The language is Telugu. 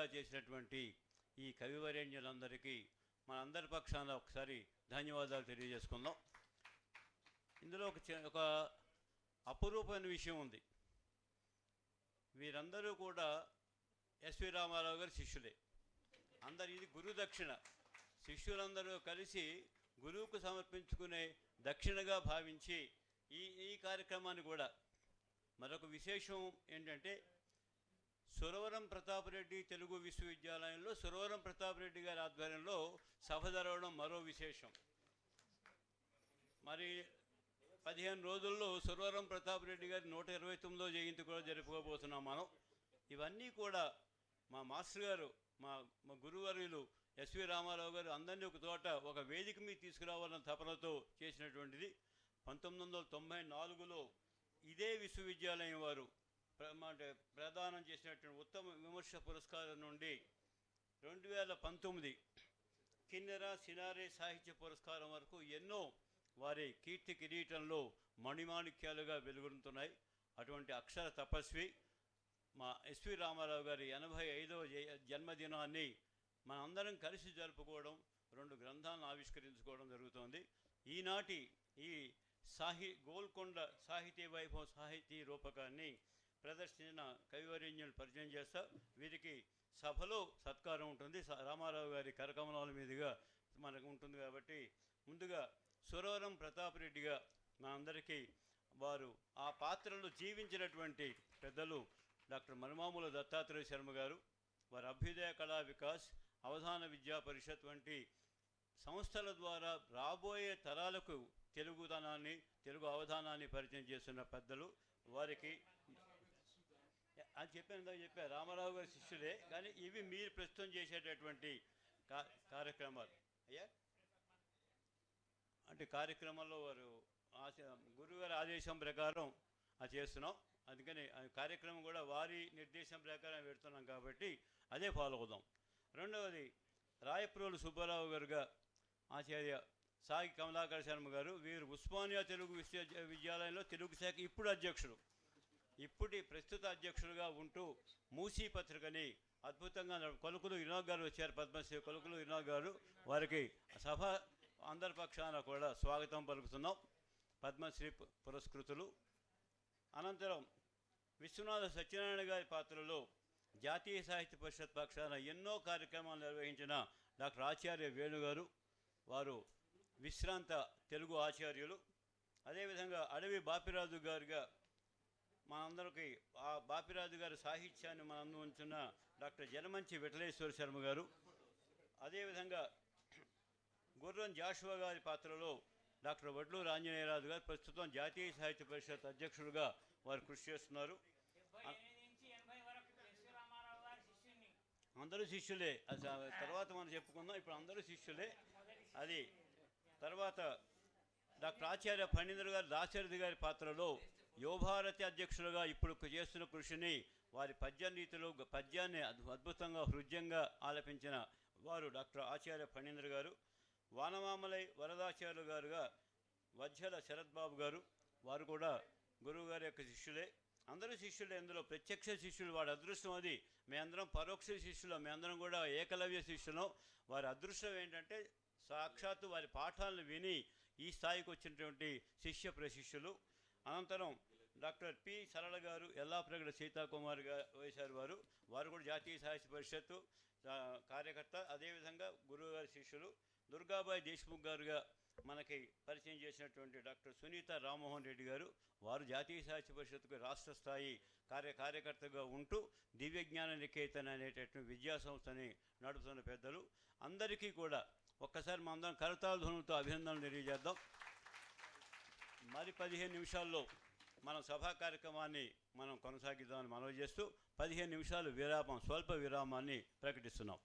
విధంగా చేసినటువంటి ఈ కవివరేణ్యులందరికీ మన అందరి పక్షాన ఒకసారి ధన్యవాదాలు తెలియజేసుకుందాం. ఇందులో ఒక చి- ఒక అపురూపమైన విషయం ఉంది. వీరందరూ కూడా ఎస్వి రామారావు గారి శిష్యులే. అందరు ఇది గురు దక్షిణ. శిష్యులందరూ కలిసి గురువుకు సమర్పించుకునే దక్షిణగా భావించి ఈ ఈ కార్యక్రమాన్ని కూడా మరొక విశేషం ఏంటంటే సురవరం ప్రతాపరెడ్డి తెలుగు విశ్వవిద్యాలయంలో సురవరం ప్రతాపరెడ్డి గారి ఆధ్వర్యంలో సభ జరగడం మరో విశేషం. మరి పదిహేను రోజుల్లో సురవరం ప్రతాపరెడ్డి గారి నూట ఇరవై తొమ్మిదో జయంతి కూడా జరుపుకోబోతున్నాం మనం. ఇవన్నీ కూడా మా మాస్టర్ గారు మా మా గురువర్యులు ఎస్వి రామారావు గారు అందరినీ ఒక తోట ఒక వేదిక మీద తీసుకురావాలన్న తపనతో చేసినటువంటిది. పంతొమ్మిది వందల తొంభై నాలుగులో ఇదే విశ్వవిద్యాలయం వారు ప్రదానం చేసినటువంటి ఉత్తమ విమర్శ పురస్కారం నుండి రెండు వేల పంతొమ్మిది కిన్నెర సినారే సాహిత్య పురస్కారం వరకు ఎన్నో వారి కీర్తి కిరీటంలో మణిమాణిక్యాలుగా వెలుగుతున్నాయి అటువంటి అక్షర తపస్వి మా ఎస్వి రామారావు గారి ఎనభై ఐదవ జన్మదినాన్ని మనందరం కలిసి జరుపుకోవడం రెండు గ్రంథాలను ఆవిష్కరించుకోవడం జరుగుతోంది. ఈనాటి ఈ సాహి గోల్కొండ సాహితీ వైభవం సాహితీ రూపకాన్ని ప్రదర్శించిన కవివరేణ్యులు పరిచయం చేస్తా. వీరికి సభలో సత్కారం ఉంటుంది. రామారావు గారి కరకమలాల మీదుగా మనకు ఉంటుంది కాబట్టి ముందుగా సురవరం ప్రతాపరెడ్డిగా మా అందరికీ వారు ఆ పాత్రలో జీవించినటువంటి పెద్దలు డాక్టర్ మనుమాముల దత్తాత్రేయ శర్మ గారు వారి అభ్యుదయ కళా వికాస్ అవధాన విద్యా పరిషత్ వంటి సంస్థల ద్వారా రాబోయే తరాలకు తెలుగుతనాన్ని తెలుగు అవధానాన్ని పరిచయం చేస్తున్న పెద్దలు. వారికి అని చెప్పాను ఇందాక రామారావు గారి శిష్యులే కానీ ఇవి మీరు ప్రస్తుతం చేసేటటువంటి కార్యక్రమాలు. అయ్యా? అంటే కార్యక్రమంలో వారు ఆశ గురువుగారి ఆదేశం ప్రకారం అది చేస్తున్నాం. అందుకని ఆ కార్యక్రమం కూడా వారి నిర్దేశం ప్రకారం పెడుతున్నాం కాబట్టి అదే ఫాలో అవుదాం. రెండవది రాయప్రోలు సుబ్బారావు గారుగా ఆచార్య సాగి కమలాకర్ శర్మ గారు వీరు ఉస్మానియా తెలుగు విశ్వ విద్యాలయంలో తెలుగు శాఖ ఇప్పుడు అధ్యక్షుడు. ఇప్పటి ప్రస్తుత అధ్యక్షులుగా ఉంటూ మూసీ పత్రికని అద్భుతంగా కొలుకులు వినోద్ గారు వచ్చారు పద్మశ్రీ కొలుకులు వినోద్ గారు. వారికి సభ అందరి పక్షాన కూడా స్వాగతం పలుకుతున్నాం. పద్మశ్రీ పురస్కృతులు. అనంతరం విశ్వనాథ సత్యనారాయణ గారి పాత్రలో జాతీయ సాహిత్య పరిషత్ పక్షాన ఎన్నో కార్యక్రమాలు నిర్వహించిన డాక్టర్ ఆచార్య వేణుగారు వారు విశ్రాంత తెలుగు ఆచార్యులు. అదేవిధంగా అడవి బాపిరాజు గారుగా మనందరికీ ఆ బాపిరాజు గారి సాహిత్యాన్ని మనందు ఉంచున్న డాక్టర్ జనమంచి విఠలేశ్వర శర్మ గారు. అదేవిధంగా గుర్రం జాషువా గారి పాత్రలో డాక్టర్ వడ్లూరు ఆంజనేయరాజు గారు ప్రస్తుతం జాతీయ సాహిత్య పరిషత్ అధ్యక్షుడుగా వారు కృషి చేస్తున్నారు. అందరూ శిష్యులే. అది తర్వాత మనం చెప్పుకుందాం. ఇప్పుడు అందరూ శిష్యులే. అది తర్వాత డాక్టర్ ఆచార్య ఫణీంద్ర గారు దాశరథి గారి పాత్రలో యువభారతి అధ్యక్షులుగా ఇప్పుడు చేస్తున్న కృషిని వారి పద్య రీతిలో పద్యాన్ని అద్భుతంగా హృద్యంగా ఆలపించిన వారు డాక్టర్ ఆచార్య ఫణీంద్ర గారు వానమామలై వరదాచార్యులు గారుగా వధ్యల శరత్ బాబు గారు వారు కూడా గురువు గారి యొక్క శిష్యులే. అందరూ శిష్యులే ఇందులో ప్రత్యక్ష శిష్యులు వాడి అదృష్టం అది. మీ అందరం పరోక్ష శిష్యులు మేమందరం కూడా ఏకలవ్య శిష్యులం. వారి అదృష్టం ఏంటంటే సాక్షాత్తు వారి పాఠాలను విని ఈ స్థాయికి వచ్చినటువంటి శిష్య ప్రశిష్యులు. అనంతరం డాక్టర్ పి సరళ గారు ఎల్లాప్రగడ సీతాకుమార్ గారు వేశారు వారు. వారు కూడా జాతీయ సాహిత్య పరిషత్తు కార్యకర్త. అదేవిధంగా గురువు గారి శిష్యులు దుర్గాబాయి దేశ్ముఖ్ గారుగా మనకి పరిచయం చేసినటువంటి డాక్టర్ సునీత రామ్మోహన్ రెడ్డి గారు. వారు జాతీయ సాహిత్య పరిషత్కు రాష్ట్ర స్థాయి కార్య కార్యకర్తగా ఉంటూ దివ్యజ్ఞాన నికేతన్ అనేటటువంటి విద్యా సంస్థని నడుపుతున్న పెద్దలు. అందరికీ కూడా ఒక్కసారి మా అందరం కరతాల ధ్వనులతో అభినందనలు తెలియజేద్దాం. మరి పదిహేను నిమిషాల్లో మనం సభా కార్యక్రమాన్ని మనం కొనసాగిద్దామని మనవి చేస్తూ పదిహేను నిమిషాలు విరామం స్వల్ప విరామాన్ని ప్రకటిస్తున్నాం.